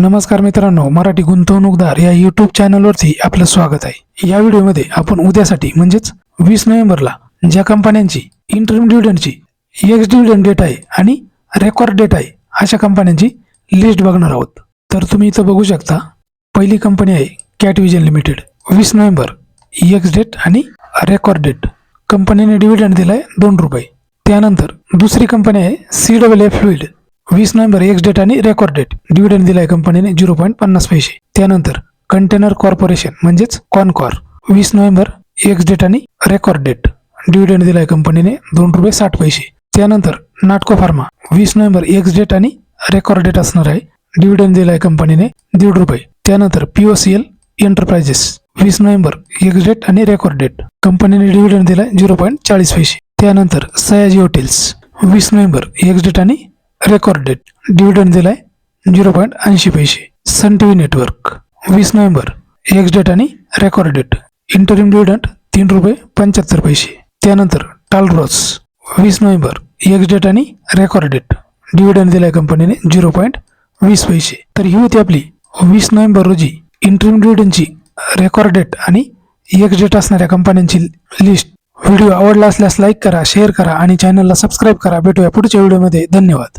नमस्कार मित्रांनो मराठी गुंतवणूकदार या युट्यूब चॅनलवरती आपलं स्वागत आहे. या व्हिडिओमध्ये आपण उद्यासाठी म्हणजेच वीस नोव्हेंबरला ज्या कंपन्यांची इंटरम डिव्हिडंडची एक्स डिव्हिडंड डेट आहे आणि रेकॉर्ड डेट आहे अशा कंपन्यांची लिस्ट बघणार आहोत. तर तुम्ही इथं बघू शकता पहिली कंपनी आहे कॅटविजन लिमिटेड वीस नोव्हेंबर एक्स डेट आणि रेकॉर्ड डेट कंपनीने डिव्हिडंड दिलाय दोन रुपये. त्यानंतर दुसरी कंपनी आहे सी डबल एफ फ्लुइड वीस नोव्हेंबर एक्स डेट आणि रेकॉर्ड डेट डिव्हिडंड दिलाय कंपनीने झिरो पॉईंट पन्नास पैसे. त्यानंतर कंटेनर कॉर्पोरेशन म्हणजेच कॉनकॉर वीस नोव्हेंबर एक्स डेट आणि रेकॉर्ड डेट डिव्हिडंड दिलाय कंपनीने दोन रुपये साठ पैसे. त्यानंतर नाटको फार्मा. वीस नोव्हेंबर एक्स डेट आणि रेकॉर्ड डेट असणार आहे. डिव्हिडंड दिलाय कंपनीने दीड रुपये त्यानंतर पीओसीएल एंटरप्राइजेस वीस नोव्हेंबर एक्स डेट आणि रेकॉर्ड डेट कंपनीने डिव्हिडंड दिलाय झिरो पॉईंट चाळीस पैसे. त्यानंतर सयाजी हॉटेल्स वीस नोव्हेंबर एक्स डेट आणि रेकॉर्डेड डिव्हिडंड दिलाय झिरो पॉईंट ऐंशी पैसे. सन टी व्ही नेटवर्क वीस नोव्हेंबर. एक्स डेट आणि रेकॉर्ड डेट इंटरिम डिव्हिडंड तीन रुपये पंच्याहत्तर पैसे. त्यानंतर टालरॉस वीस नोव्हेंबर. एक्स डेट आणि रेकॉर्ड डेट डिव्हिडंड दिलाय कंपनीने झिरो पॉईंट वीस पैसे. तर ही होती आपली वीस नोव्हेंबर रोजी इंटरिम डिव्हिडंडची रेकॉर्ड डेट आणि एक्स डेट असणाऱ्या कंपन्यांची लिस्ट व्हिडिओ आवडला असल्यास लाईक करा शेअर करा आणि चॅनलला सबस्क्राईब करा. भेटूया पुढच्या व्हिडिओमध्ये धन्यवाद.